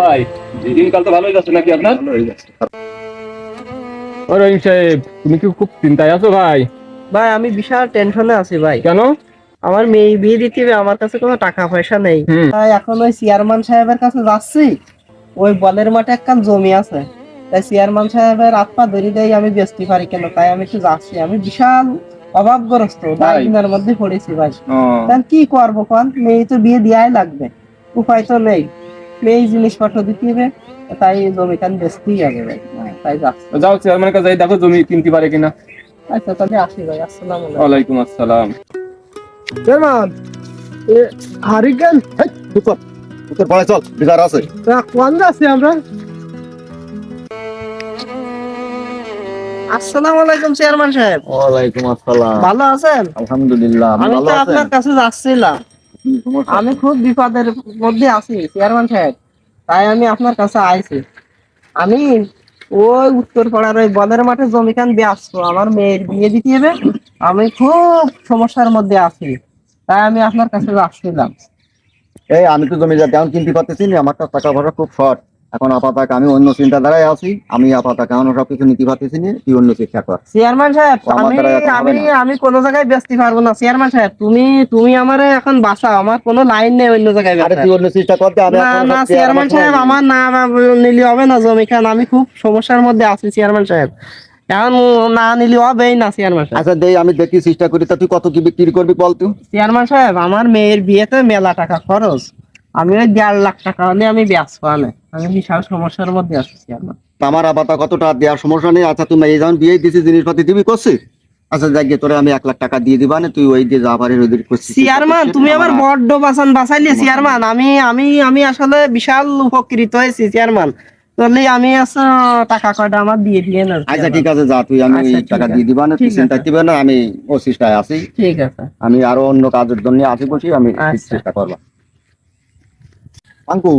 ভাই। দিনকাল তো ভালোই যাচ্ছে নাকি আপনার? ও রহিম সাহেব তুমি কি খুব চিন্তায় আছো ভাই? ভাই আমি বিশাল টেনশনে আছি ভাই। কেন? আমার মেয়ে বিয়ে দিতে হবে আমার কাছে কোনো টাকা পয়সা নেই। তাই এখন ওই চেয়ারম্যান সাহেবের কাছে যাচ্ছি। ওই বলের মাঠে একখান জমি আছে। তাই চেয়ারম্যান সাহেবের হাত পা ধরি দেয় আমি বেচতে পারি কেন? তাই আমি একটু যাচ্ছি। আমি বিশাল অভাবগ্রস্ত দায়িত্বের মধ্যে পড়েছি ভাই। তাহলে কি করব কোন? মেয়ে তো বিয়ে দেওয়াই লাগবে। উপায় তো নেই। মেয়ে জিনিসপত্র দিতে হবে তাই জমি কান বেচতেই হবে ভাই। তাই যাচ্ছি। যাও চেয়ারম্যানের কাছে যাই দেখো জমি কিনতে পারে কিনা। আচ্ছা তাহলে আসি ভাই আসসালাম ওয়ালাইকুম আসসালাম। Chairman hurricane hey. উত্তর পাড়ায় চল বিকার আছে। কোন আমরা? আসসালামু আলাইকুম চেয়ারম্যান সাহেব। ওয়ালাইকুম আসসালাম। ভালো আছেন? আলহামদুলিল্লাহ আমি ভালো তো আপনার কাছে যাচ্ছিলাম? আমি খুব বিপদের মধ্যে আছি, চেয়ারম্যান সাহেব। তাই আমি আপনার কাছে আইছি। আমি ওই উত্তর পাড়ার ওই বনের মাঠে জমিখান ব্যস্ত আমার মেয়ের বিয়ে দিতে হবে। আমি খুব সমস্যার মধ্যে আছি। তাই আমি আপনার কাছে আসছিলাম। এই আমি তো জমি যা তেমন কিনতে পারতেছি না। আমার তো টাকা পয়সা খুব শর্ট। এখন আপাতত আমি অন্য চিন্তাধারায় আছি। আমি আপাতত এখন সবকিছু নিতে পারতেছি না তুই অন্য শিক্ষা কর। চেয়ারম্যান সাহেব আমি আমি আমি কোনো জায়গায় বেচতে পারব না। চেয়ারম্যান সাহেব তুমি তুমি আমার এখন বাঁচাও। আমার কোনো লাইন নেই অন্য জায়গায় আরে। তুই অন্য চেষ্টা করতে আমি না না চেয়ারম্যান সাহেব আমার না নিলে হবে না জমি খান। আমি খুব সমস্যার মধ্যে আছি চেয়ারম্যান সাহেব। এখন না নিলে হবেই না চেয়ারম্যান সাহেব। আচ্ছা দেই আমি দেখি চেষ্টা করি। তা তুই কত কি বিক্রি করবি বল তুই? চেয়ারম্যান সাহেব আমার মেয়ের বিয়েতে মেলা টাকা খরচ। আমি ওই দেড় লাখ টাকা হলে আমি ব্যস্ত আনে আমি বিশাল সমস্যার মধ্যে তা আমার আপাতত কত টাকা দেওয়ার সমস্যা নেই? আচ্ছা তুমি এই যেমন বিয়ে দিছিস জিনিসপাতি দিবি আচ্ছা যাক তোরে আমি এক লাখ টাকা দিয়ে দিবা না তুই ওই দিয়ে যা পারিস ওই দিয়ে করছিস। চেয়ারম্যান তুমি আবার বড্ড বাসান বাসাইলে চেয়ারম্যান আমি আমি আমি আসলে বিশাল উপকৃত হয়েছি চেয়ারম্যান তাহলে আমি আচ্ছা টাকা কয়টা আমার দিয়ে দিয়ে না আচ্ছা ঠিক আছে যা তুই আমি আচ্ছা, টাকা। দিয়ে দিবা না তুই চিন্তা দিবে না আমি ও চেষ্টায় আছি। ঠিক আছে। আমি আরও অন্য কাজের জন্য আছি বসি আমি আচ্ছা। চেষ্টা করব। আঙ্কু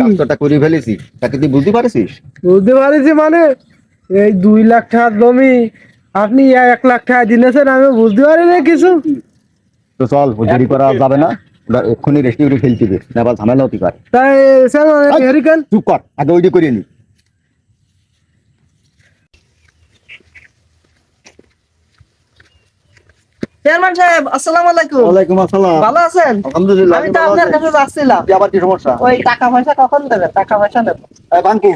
কাজটা করে ফেলেছি। তাকে তুই বুঝতে পারছিস? বুঝতে পারছি মানে এই দুই লাখ টাকার জমি আপনি এক লাখ টাকা দিনেছেন আমি বুঝতে পারি না কিছু। তো চল দেরি করা যাবে না। ওরা এক্ষুনি রেস্টি করে ফেলতে হবে না আবার ঝামেলা হতে পারে। তাই স্যার হেরিকেন চুপ কর আগে ওইটি করিয়ে নি। চেয়ারম্যান সাহেব আসসালামু আলাইকুম। ওয়ালাইকুম আসসালাম। ভালো আছেন? আলহামদুলিল্লাহ আমি তো আপনার কাছে যাচ্ছিলাম। আবার কি সমস্যা? ওই টাকা পয়সা কখন দেবেন? টাকা পয়সা নেব। এই বাঙ্কু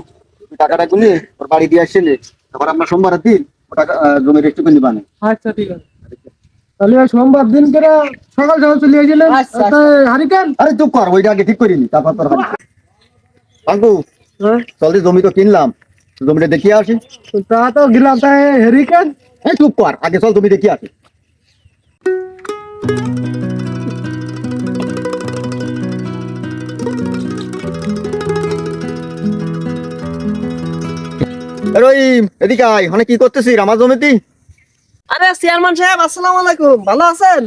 তুই টাকাটা গুলি ওর বাড়ি দিয়ে আসছিলে। তারপর আপনার সোমবারের দিন ও টাকা করে নিবানে আচ্ছা ঠিক আছে। তাহলে সোমবার দিন করে সকাল সকাল চলে আচ্ছা, হারিকেন? আরে চুপ কর ওইটা আগে ঠিক করিনি তারপর তোর বাড়ি বাঙ্কু হ্যাঁ, চল জমি তো কিনলাম। জমিটা দেখিয়ে আসি। তা তো গেলাম তাই হরিকেন? এই চুপ কর আগে চল জমি দেখিয়ে আসি। রহিম এদিকে আয়। মানে কি করতেছিস? আমার জমিতে? আরে চেয়ারম্যান সাহেব আসসালামু আলাইকুম। ভালো আছেন?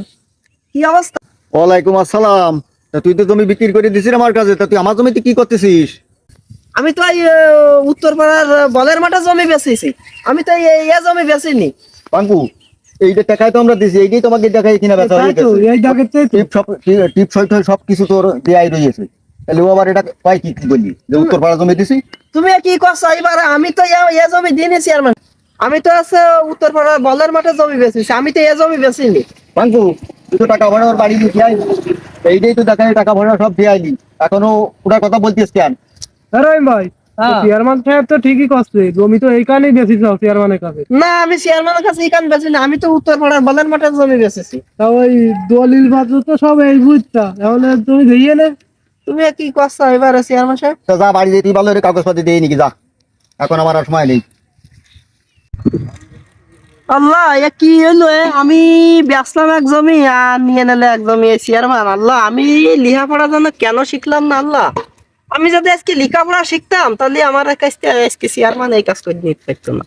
কি অবস্থা? ওয়ালাইকুম আসসালাম। তা তুই তো জমি বিক্রি করে দিছিস আমার কাছে। তা তুই আমার জমিতে কি করতেছিস? আমি তো এই উত্তর পাড়ার বলের মাঠে জমি বেচেছি। আমি তো এই জমি বেচিনি। পাঙ্কু এইটা টাকায় তো আমরা দিছি। এইটাই তোমাকে দেখাই কিনা বেচা হয়ে গেছে। এই জায়গাতে টিপ সব টিপ সব কিছু তোর দেয়াই রয়েছে। তাহলে ও আবার এটা পাই কি কি বললি? যে উত্তর পাড়া জমি দিছি? তুমি কি করছ? এবার আমি তো এ- জমি দিইনি চেয়ারম্যান আমি তো আছে উত্তর পাড়ার বলের মাঠে জমি বেচেছি আমি তো এ জমি বেচিনি। পাঙ্কু তুই তো টাকা ভরা ওর বাড়ি দিয়ে আইলি। এইটাই তো দেখাই টাকা ভরা সব দিয়ে আইলি এখনও ওটার কথা বলতিস কেন? আরে ভাই। চেয়ারম্যান সাহেব তো ঠিকই করছে জমি তো এইখানেই বেশি চাও চেয়ারম্যানের কাছে। না আমি চেয়ারম্যানের কাছে এখান বেচিনি আমি তো উত্তর পাড়ার বলের মাঠে জমি বেচেছি। তা ওই দলিল পত্র তো সব এই বুঝতা তাহলে তুমি দিয়ে নে। তুমি কি করছ এবারে চেয়ারম্যান সাহেব? তো যা বাড়ি ভালো কাগজপাতি দিয়ে নাকি যা। এখন আমার আর সময় নেই। আল্লাহ এ কি হলো আমি বেচলাম এক জমি আর নিয়ে নিলে এক জমি চেয়ারম্যান আল্লাহ আমি লেখাপড়া যেন কেন শিখলাম না আল্লাহ? আমি যদি আজকে লেখাপড়া শিখতাম তাহলে আমার কাছ থেকে আজকে চেয়ারম্যান এই কাজ করে নিতে পারতো না।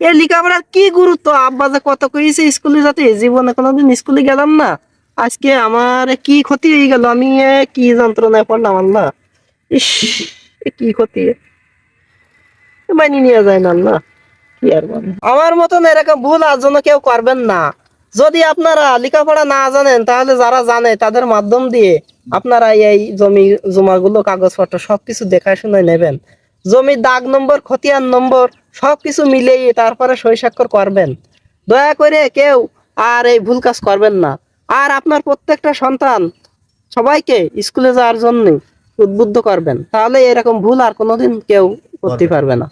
এই লেখাপড়ার কি গুরুত্ব? আব্বা যে কত কইছে স্কুলে যাতে জীবনে কোনোদিন স্কুলে গেলাম না। আজকে আমার কি ক্ষতি হয়ে গেল? আমি কি যন্ত্রণায় পড়লাম আল্লাহ? ইস কি ক্ষতি? মানি নিয়ে যায় না আল্লাহ। কি আর আমার মতন এরকম ভুল আর জন্য কেউ করবেন না। যদি আপনারা লেখাপড়া না জানেন, তাহলে যারা জানে, তাদের মাধ্যম দিয়ে আপনারা এই জমি, জমাগুলো, কাগজপত্র সবকিছু দেখাশুনে নেবেন। জমির দাগ নম্বর, খতিয়ান নম্বর, সবকিছু মিলিয়ে তারপরে সই স্বাক্ষর করবেন। দয়া করে কেউ আর এই ভুল কাজ করবেন না। আর আপনার প্রত্যেকটা সন্তান সবাইকে স্কুলে যাওয়ার জন্য উদ্বুদ্ধ করবেন তাহলে এরকম ভুল আর কোনোদিন কেউ করতে পারবে না।